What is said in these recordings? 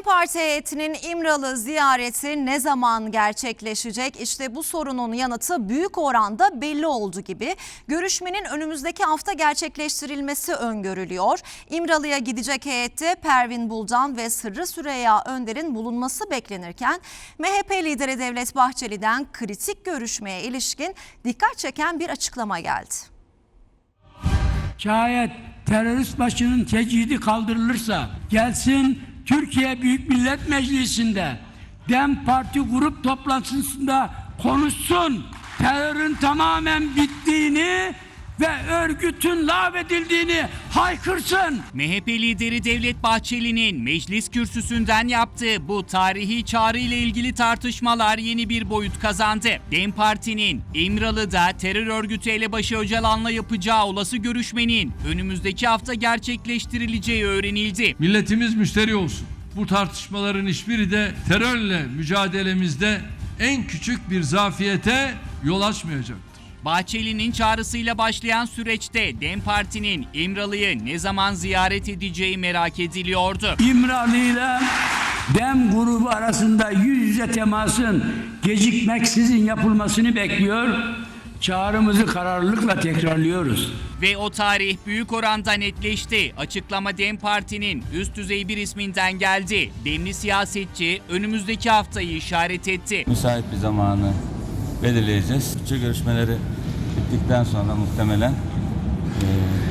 DEM Parti heyetinin İmralı ziyareti ne zaman gerçekleşecek? İşte bu sorunun yanıtı büyük oranda belli oldu gibi. Görüşmenin önümüzdeki hafta gerçekleştirilmesi öngörülüyor. İmralı'ya gidecek heyette Pervin Buldan ve Sırrı Süreyya Önder'in bulunması beklenirken MHP lideri Devlet Bahçeli'den kritik görüşmeye ilişkin dikkat çeken bir açıklama geldi. Şayet terörist başının tecidi kaldırılırsa gelsin Türkiye Büyük Millet Meclisi'nde DEM Parti grup toplantısında konuşsun. Terörün tamamen bittiğini ve örgütün lağvedildiğini haykırsın. MHP lideri Devlet Bahçeli'nin meclis kürsüsünden yaptığı bu tarihi çağrı ile ilgili tartışmalar yeni bir boyut kazandı. DEM Parti'nin İmralı'da terör örgütü elebaşı Öcalan'la yapacağı olası görüşmenin önümüzdeki hafta gerçekleştirileceği öğrenildi. Milletimiz müşteri olsun. Bu tartışmaların hiçbiri de terörle mücadelemizde en küçük bir zafiyete yol açmayacaktır. Bahçeli'nin çağrısıyla başlayan süreçte DEM Parti'nin İmralı'yı ne zaman ziyaret edeceği merak ediliyordu. İmralı ile DEM grubu arasında yüz yüze temasın gecikmeksizin yapılmasını bekliyor. Çağrımızı kararlılıkla tekrarlıyoruz. Ve o tarih büyük oranda netleşti. Açıklama DEM Parti'nin üst düzey bir isminden geldi. Demli siyasetçi önümüzdeki haftayı işaret etti. müsait bir zamanı belirleyeceğiz. Bütçe görüşmeleri bittikten sonra muhtemelen eee,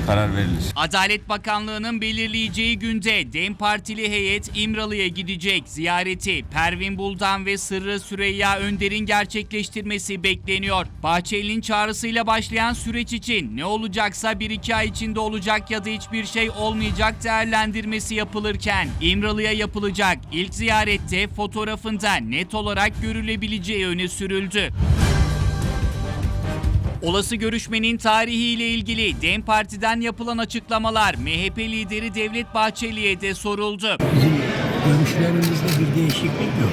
karar verilir. Adalet Bakanlığı'nın belirleyeceği günde DEM Partili heyet İmralı'ya gidecek. Ziyareti Pervin Buldan ve Sırrı Süreyya Önder'in gerçekleştirmesi bekleniyor. Bahçeli'nin çağrısıyla başlayan süreç için ne olacaksa bir iki ay içinde olacak ya da hiçbir şey olmayacak değerlendirmesi yapılırken İmralı'ya yapılacak ilk ziyarette fotoğrafında net olarak görülebileceği öne sürüldü. Olası görüşmenin tarihiyle ilgili DEM Parti'den yapılan açıklamalar MHP lideri Devlet Bahçeli'ye de soruldu. Bizim görüşlerimizde bir değişiklik yok.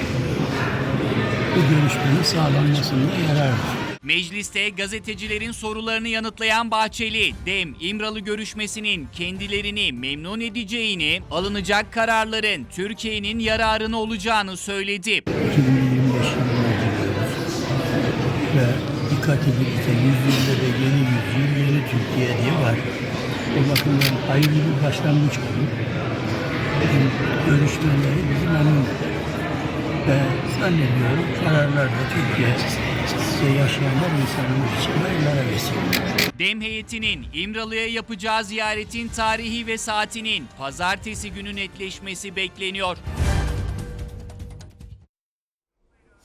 Bu görüşmenin sağlanmasında yarar var. Mecliste gazetecilerin sorularını yanıtlayan Bahçeli, DEM İmralı görüşmesinin kendilerini memnun edeceğini, alınacak kararların Türkiye'nin yararına olacağını söyledi. 2025 yılına giriyoruz. Ve dikkat edilirse yüzyılda da yeni yüzyıl, yeni Türkiye diye var. O bakımdan hayırlı bir başlangıç olur. Bizim görüşmeleri bizi memnun eder. Ve zannediyorum kararlar da Türkiye'de yaşayanlar insanımız için hayırlara vesile. DEM heyetinin İmralı'ya yapacağı ziyaretin tarihi ve saatinin pazartesi günü netleşmesi bekleniyor.